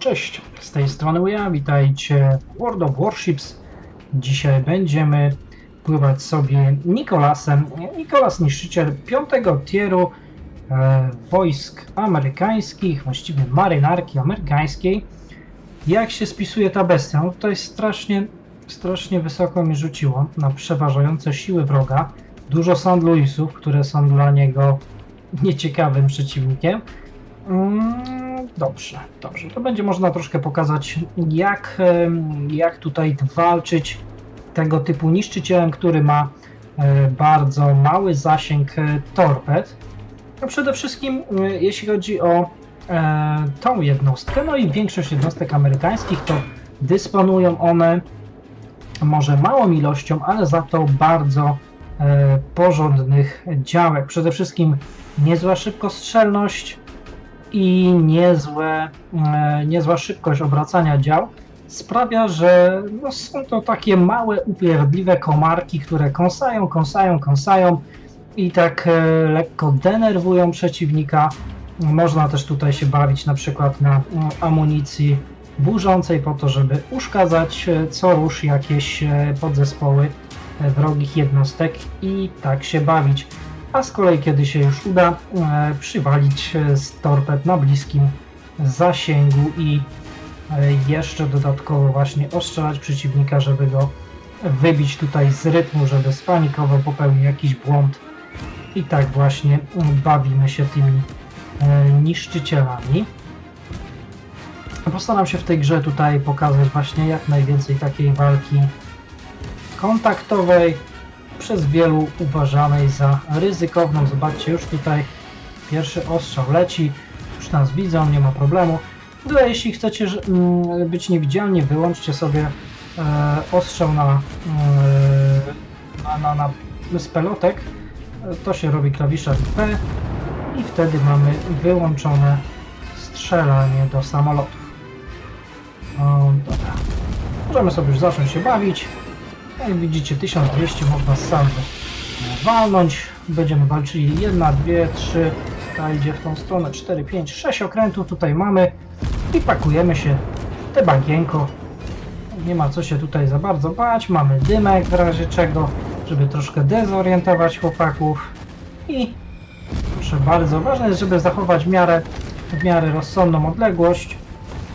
Cześć, z tej strony ja, witajcie w World of Warships. Dzisiaj będziemy pływać sobie Nikolasem. Nikolas niszczyciel piątego tieru e, wojsk amerykańskich, właściwie marynarki amerykańskiej. Jak się spisuje ta bestia? No to jest strasznie, strasznie wysoko mi rzuciło na przeważające siły wroga. Dużo St. Louisów, które są dla niego nieciekawym przeciwnikiem. Mm, Dobrze, dobrze. To będzie można troszkę pokazać, jak, jak tutaj walczyć tego typu niszczycielem, który ma e, bardzo mały zasięg e, torped. No przede wszystkim, e, jeśli chodzi o tą jednostkę, no i większość jednostek amerykańskich, to dysponują one może małą ilością, ale za to bardzo porządnych działek. Przede wszystkim niezła szybkostrzelność, i niezłe, e, niezła szybkość obracania dział sprawia, że no, są to takie małe, upierdliwe komarki, które kąsają, kąsają, kąsają i tak e, lekko denerwują przeciwnika. Można też tutaj się bawić na przykład na mm, amunicji burzącej po to, żeby uszkadzać e, co rusz jakieś e, podzespoły wrogich jednostek i tak się bawić a z kolei kiedy się już uda e, przywalić z torped na bliskim zasięgu i e, jeszcze dodatkowo właśnie ostrzelać przeciwnika, żeby go wybić tutaj z rytmu, żeby spanikowo popełnił jakiś błąd i tak właśnie bawimy się tymi e, niszczycielami. Postaram się w tej grze tutaj pokazać właśnie jak najwięcej takiej walki kontaktowej, przez wielu uważanej za ryzykowną. Zobaczcie, już tutaj pierwszy ostrzał leci, już nas widzą, nie ma problemu. No, jeśli chcecie mm, być niewidzialni, wyłączcie sobie e, ostrzał na, e, na, na, na z pelotek. E, To się robi klawiszem P i wtedy mamy wyłączone strzelanie do samolotów. O, dobra. Możemy sobie już zacząć się bawić. Jak widzicie 1200 można salwy walnąć. Będziemy walczyli 1, 2, 3, ta idzie w tą stronę 4, 5, 6 okrętów tutaj mamy i pakujemy się w te bagienko. Nie ma co się tutaj za bardzo bać. Mamy dymek w razie czego, żeby troszkę dezorientować chłopaków i proszę bardzo, ważne jest, żeby zachować miarę, w miarę rozsądną odległość.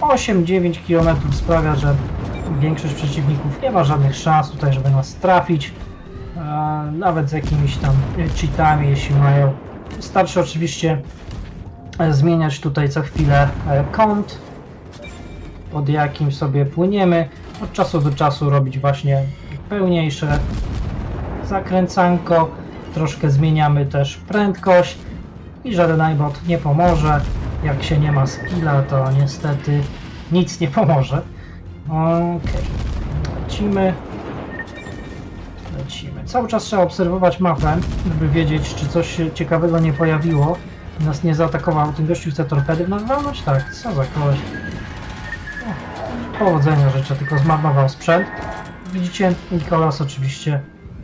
8-9 km sprawia, że większość przeciwników nie ma żadnych szans tutaj, żeby nas trafić. Nawet z jakimiś tam cheatami, jeśli mają. Wystarczy oczywiście e, zmieniać tutaj co chwilę e, kąt, pod jakim sobie płyniemy. Od czasu do czasu robić właśnie pełniejsze zakręcanko. Troszkę zmieniamy też prędkość i żaden najbot nie pomoże. Jak się nie ma skilla, to niestety nic nie pomoże. Okej. Lecimy. Lecimy. Cały czas trzeba obserwować mapę, żeby wiedzieć, czy coś ciekawego nie pojawiło. Nas nie zaatakował. Ten gościu chce torpedy nas walnąć? Tak, co za koleś. Powodzenia życzę, tylko zmarnował sprzęt. Widzicie, Nikolas oczywiście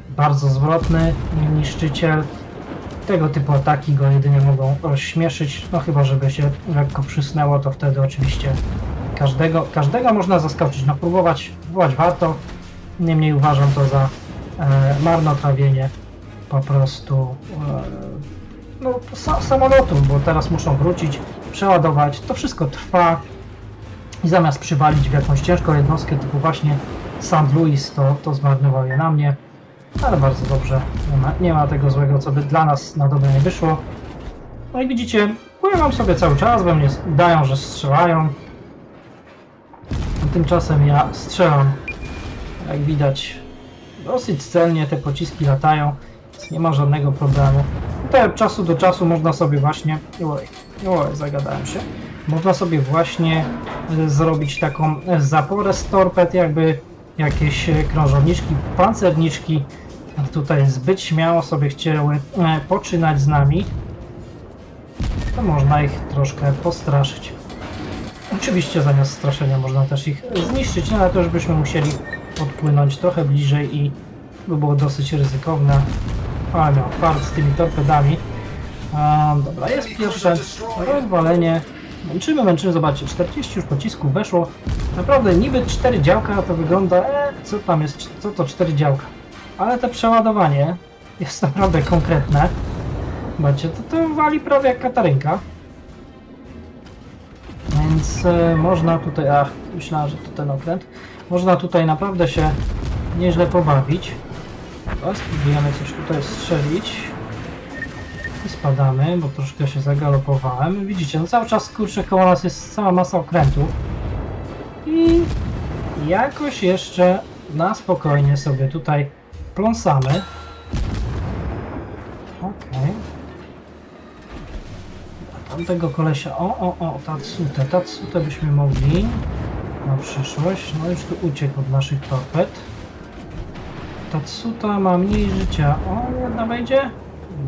bardzo zwrotny, niszczyciel. Tego typu ataki go jedynie mogą rozśmieszyć, no chyba żeby się lekko przysnęło, to wtedy oczywiście każdego, każdego można zaskoczyć. No próbować, próbować warto, niemniej uważam to za e, marnotrawienie po prostu e, no, sa, samolotów, bo teraz muszą wrócić, przeładować, to wszystko trwa i zamiast przywalić w jakąś ciężką jednostkę typu właśnie St. Louis, to, to zmarnował je na mnie, ale bardzo dobrze, nie ma, nie ma tego złego, co by dla nas na dobre nie wyszło. No i widzicie, pływam sobie cały czas, we mnie dają, że strzelają, Tymczasem ja strzelam. Jak widać, dosyć celnie te pociski latają, więc nie ma żadnego problemu. Tutaj od czasu do czasu można sobie właśnie. Oj, oj, zagadałem się. Można sobie właśnie e, zrobić taką e, zaporę z torped, jakby jakieś e, krążowniczki, pancerniczki tutaj zbyt śmiało sobie chciały poczynać z nami. To można ich troszkę postraszyć. Oczywiście zamiast straszenia można też ich zniszczyć, no ale to już byśmy musieli podpłynąć trochę bliżej i by było dosyć ryzykowne. Ale miał fart z tymi torpedami. A, dobra, jest pierwsze rozwalenie Męczymy, męczymy, zobaczcie, 40 już pocisków weszło. Naprawdę niby 4 działka to wygląda, e, co tam jest, co to 4 działka. Ale to przeładowanie jest naprawdę konkretne. Zobaczcie, to, to wali prawie jak katarynka. Więc e, można tutaj, ach, myślałem, że to ten okręt. Można tutaj naprawdę się nieźle pobawić. Spróbujemy coś tutaj strzelić. I spadamy, bo troszkę się zagalopowałem. Widzicie, no cały czas kurczę koło nas jest cała masa okrętów. I jakoś jeszcze na spokojnie sobie tutaj pląsamy. Tamtego kolesia, o, o, o, Tatsutę, Tatsutę byśmy mogli na przyszłość. No już tu uciekł od naszych torped. Tatsuta ma mniej życia. O, jedna wejdzie?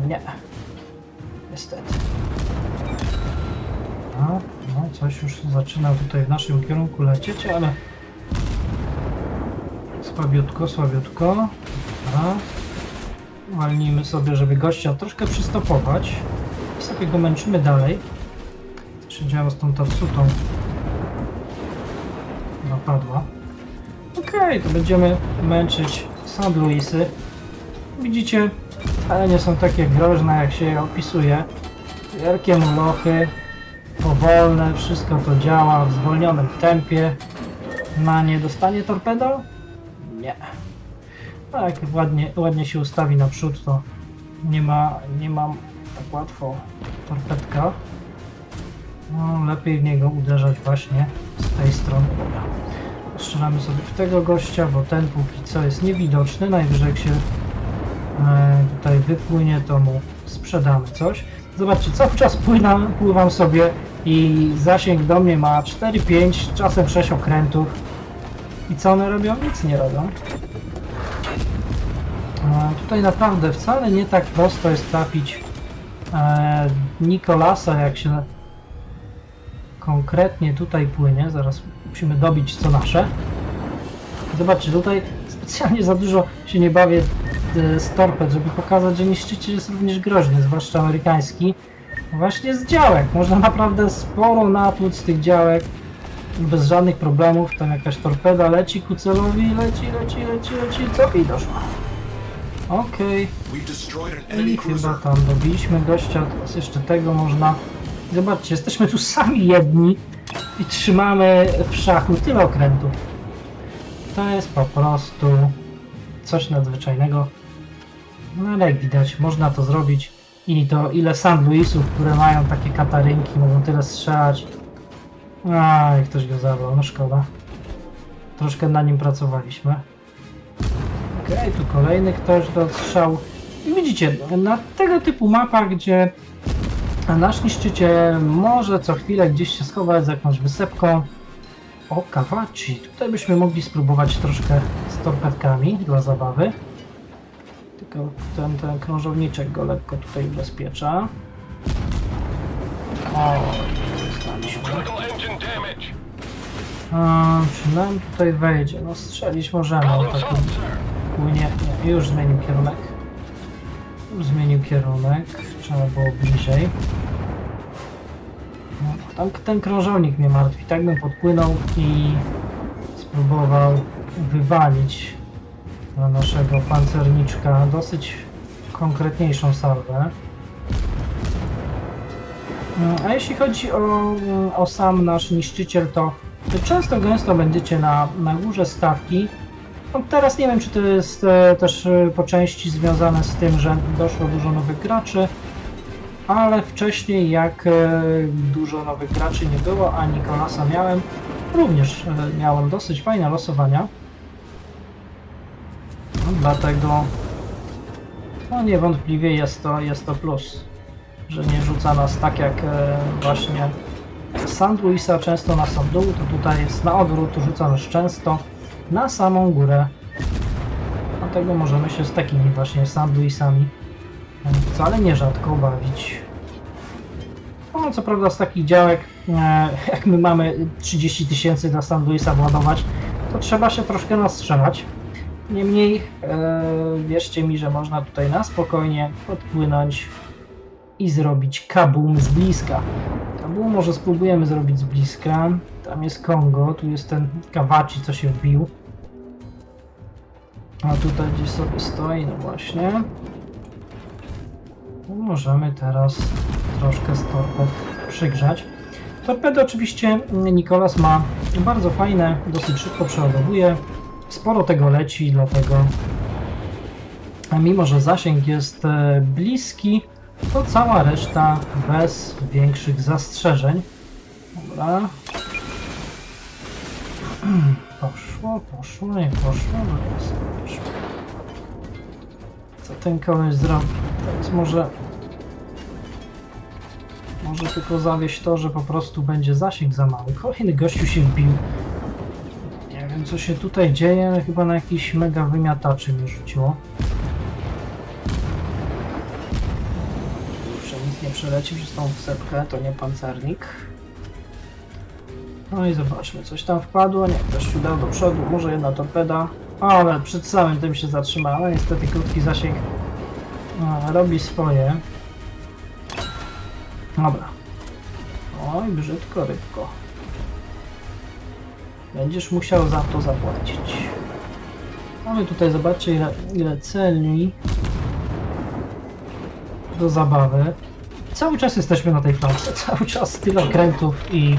Nie. Niestety. No, no, coś już zaczyna tutaj w naszym kierunku lecieć, ale słabiutko, słabiutko. Dobra. Walnijmy sobie, żeby gościa troszkę przystopować. Go męczymy dalej. Co się działo z tą Tatsutą? Napadła. Okej, to będziemy męczyć St. Louisy. Widzicie, ale nie są takie groźne, jak się je opisuje. Wielkie mlochy, powolne, wszystko to działa w zwolnionym tempie. Na nie dostanie torpedo? Nie. Tak, ładnie, ładnie się ustawi naprzód, to nie ma, nie mam tak łatwo torpedka. No, lepiej w niego uderzać właśnie z tej strony. Strzelamy sobie w tego gościa, bo ten póki co jest niewidoczny. Najwyżej jak się e, tutaj wypłynie, to mu sprzedamy coś. Zobaczcie, cały czas pływam sobie i zasięg do mnie ma 4-5, czasem 6 okrętów. I co one robią? Nic nie robią. E, tutaj naprawdę wcale nie tak prosto jest trafić e, Nikolasa, jak się konkretnie tutaj płynie. Zaraz musimy dobić co nasze. Zobaczcie, tutaj specjalnie za dużo się nie bawię e, z torped, żeby pokazać, że niszczyciel jest również groźny, zwłaszcza amerykański. Właśnie z działek. Można naprawdę sporo napłuc z tych działek bez żadnych problemów. Tam jakaś torpeda leci ku celowi, leci, leci, leci, leci, co i doszła. Okej. An I chyba tam dobiliśmy gościa, teraz jeszcze tego można... Zobaczcie, jesteśmy tu sami jedni i trzymamy w szachu tyle okrętów. To jest po prostu coś nadzwyczajnego. No ale jak widać, można to zrobić. I to ile St. Louisów, które mają takie katarynki, mogą tyle strzelać. A, jak ktoś go zabrał, no szkoda. Troszkę na nim pracowaliśmy. Okej, tu kolejny ktoś do strzału. I widzicie, na tego typu mapach, gdzie nasz niszczyciel może co chwilę gdzieś się schować za jakąś wysepką. O, kawaci. Tutaj byśmy mogli spróbować troszkę z torpedkami dla zabawy. Tylko ten, ten krążowniczek go lekko tutaj ubezpiecza. O, dostaliśmy. A, czy nam tutaj wejdzie? No strzelić możemy. Nie, już zmienił kierunek. Już zmienił kierunek. Trzeba było bliżej. No, tam ten krążownik mnie martwi. Tak bym podpłynął i spróbował wywalić na naszego pancerniczka dosyć konkretniejszą salwę. Mm, A jeśli chodzi o, o sam nasz niszczyciel, to często gęsto będziecie na, na górze stawki. No teraz nie wiem, czy to jest e, też e, po części związane z tym, że doszło dużo nowych graczy, ale wcześniej jak e, dużo nowych graczy nie było, a Nikolasa miałem, również miałem dosyć fajne losowania. No, dlatego no niewątpliwie jest to, jest to plus, że nie rzuca nas tak jak właśnie St. Louisa często na sam dół, to tutaj jest na odwrót, rzuca nas często na samą górę. Dlatego możemy się z takimi właśnie e, wcale nierzadko bawić. No, co prawda z takich działek, e, jak my mamy 30 tysięcy St. Louisa władować, to trzeba się troszkę nastrzelać. Niemniej, e, wierzcie mi, że można tutaj na spokojnie podpłynąć i zrobić kabum z bliska. Kabum może spróbujemy zrobić z bliska. Tam jest Kongo, tu jest ten Kawachi, co się wbił. A tutaj gdzieś sobie stoi, no właśnie. No możemy teraz troszkę z torped przygrzać. Torpedy oczywiście Nikolas ma bardzo fajne, dosyć szybko przeładowuje. Sporo tego leci, dlatego mimo, że zasięg jest e, bliski, to cała reszta bez większych zastrzeżeń. Dobra. Poszło, poszło, nie poszło, no jest, poszło. Co ten koleś zrobi? Teraz może... Może tylko zawieść to, że po prostu będzie zasięg za mały. Kolejny gościu się wbił. Nie wiem co się tutaj dzieje, chyba na jakiś mega wymiataczy mnie rzuciło. Nic nie przeleci przez tą wsepkę, to nie pancernik. No i zobaczmy, coś tam wpadło, nie, ktoś się dał do przodu, może jedna torpeda, ale przed samym tym się zatrzymała, niestety krótki zasięg a, robi swoje. Dobra. Oj, brzydko, rybko. Będziesz musiał za to zapłacić. Mamy tutaj, zobaczcie ile, ile celi do zabawy. Cały czas jesteśmy na tej flance, cały czas tyle okrętów i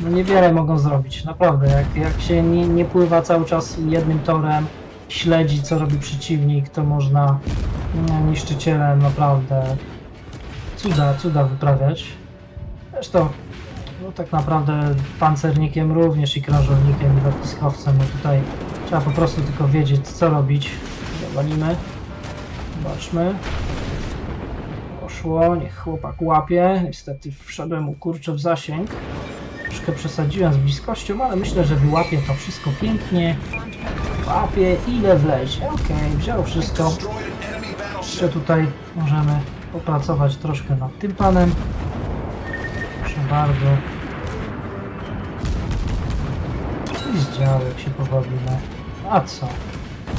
no niewiele mogą zrobić, naprawdę. Jak, jak się nie, nie pływa cały czas jednym torem, śledzi co robi przeciwnik, to można no, niszczycielem naprawdę cuda, cuda wyprawiać. Zresztą no tak naprawdę pancernikiem również i krążownikiem i lotniskowcem, no tutaj trzeba po prostu tylko wiedzieć co robić. Zawalimy. Zobaczmy. Poszło, niech chłopak łapie. Niestety wszedłem mu kurczę w zasięg. Troszkę przesadziłem z bliskością, ale myślę, że wyłapie to wszystko pięknie. Łapie ile wlezie. Okej, wziął wszystko. Jeszcze tutaj możemy popracować troszkę nad tym panem. Proszę bardzo. I z działek się pobawimy. A co?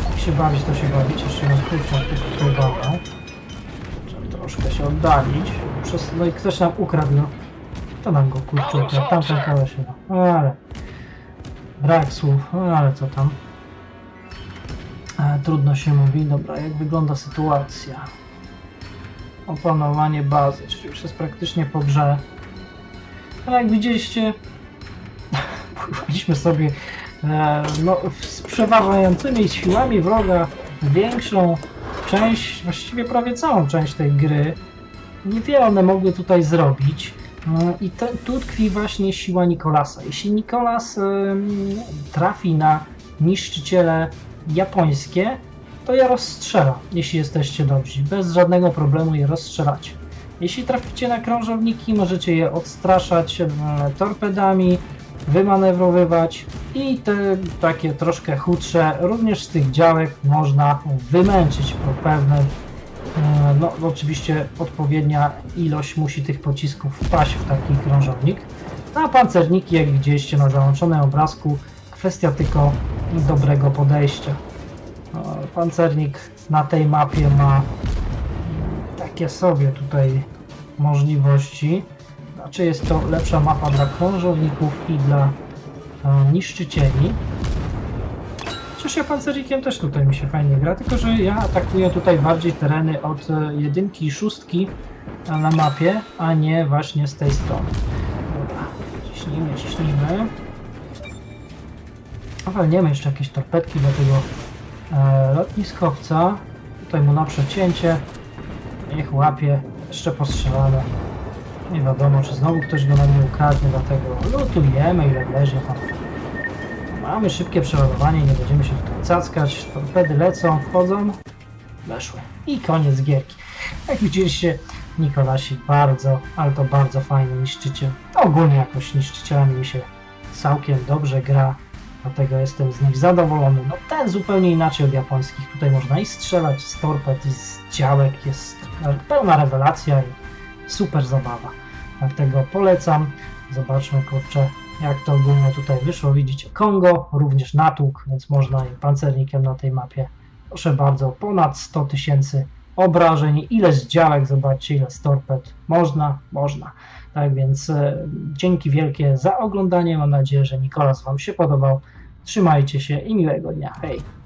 Jak się bawić, to się bawić. Jeszcze raz kurczę. Trzeba troszkę się oddalić. Przez... No i ktoś nam ukradł. No. To nam go kurczę ukradł. Tamten koleś chyba. No ale... Brak słów. Ale co tam. E, trudno się mówi. Dobra, jak wygląda sytuacja? Opanowanie bazy, czyli już jest praktycznie po grze. No jak widzieliście, pływaliśmy sobie e, no, z przeważającymi siłami wroga większą część, właściwie prawie całą część tej gry. Niewiele one mogły tutaj zrobić. E, I te, tu tkwi właśnie siła Nikolasa. Jeśli Nikolas trafi na niszczyciele japońskie, to je rozstrzela, jeśli jesteście dobrzy. Bez żadnego problemu je rozstrzelacie. Jeśli traficie na krążowniki, możecie je odstraszać e, torpedami, wymanewrowywać i te takie troszkę chudsze, również z tych działek można wymęczyć po pewnym e, no oczywiście odpowiednia ilość musi tych pocisków wpaść w taki krążownik. A pancerniki, jak widzieliście na załączonym obrazku, kwestia tylko dobrego podejścia. E, Pancernik na tej mapie ma takie sobie tutaj możliwości. Znaczy jest to lepsza mapa dla krążowników i dla e, niszczycieli. Chociaż ja pancernikiem też tutaj mi się fajnie gra, tylko że ja atakuję tutaj bardziej tereny od e, jedynki i szóstki na mapie, a nie właśnie z tej strony. Dobra, ciśnijmy, ciśnijmy. Walniemy jeszcze jakieś torpedki do tego e, lotniskowca. Tutaj mu na przecięcie. Niech łapie. Jeszcze postrzelane. Nie wiadomo, czy znowu ktoś go nam nie ukradnie, dlatego lutujemy ile leży tam. Mamy szybkie przeładowanie, nie będziemy się tutaj cackać. Torpedy lecą, wchodzą. Weszły. I koniec gierki. Jak widzieliście, Nikolasi bardzo, ale to bardzo fajny niszczyciel. Ogólnie jakoś niszczycielami mi się całkiem dobrze gra. Dlatego jestem z nich zadowolony. No ten zupełnie inaczej od japońskich. Tutaj można i strzelać z torped, i z działek. Jest pełna rewelacja super zabawa. Dlatego polecam. Zobaczmy, kurczę, jak to ogólnie tutaj wyszło. Widzicie Kongo, również natłuk, więc można i pancernikiem na tej mapie. Proszę bardzo, ponad 100 tysięcy obrażeń, ile z działek, zobaczcie ile z torped. Można, można. Tak więc e, dzięki wielkie za oglądanie. Mam nadzieję, że Nikolas Wam się podobał. Trzymajcie się i miłego dnia. Hej!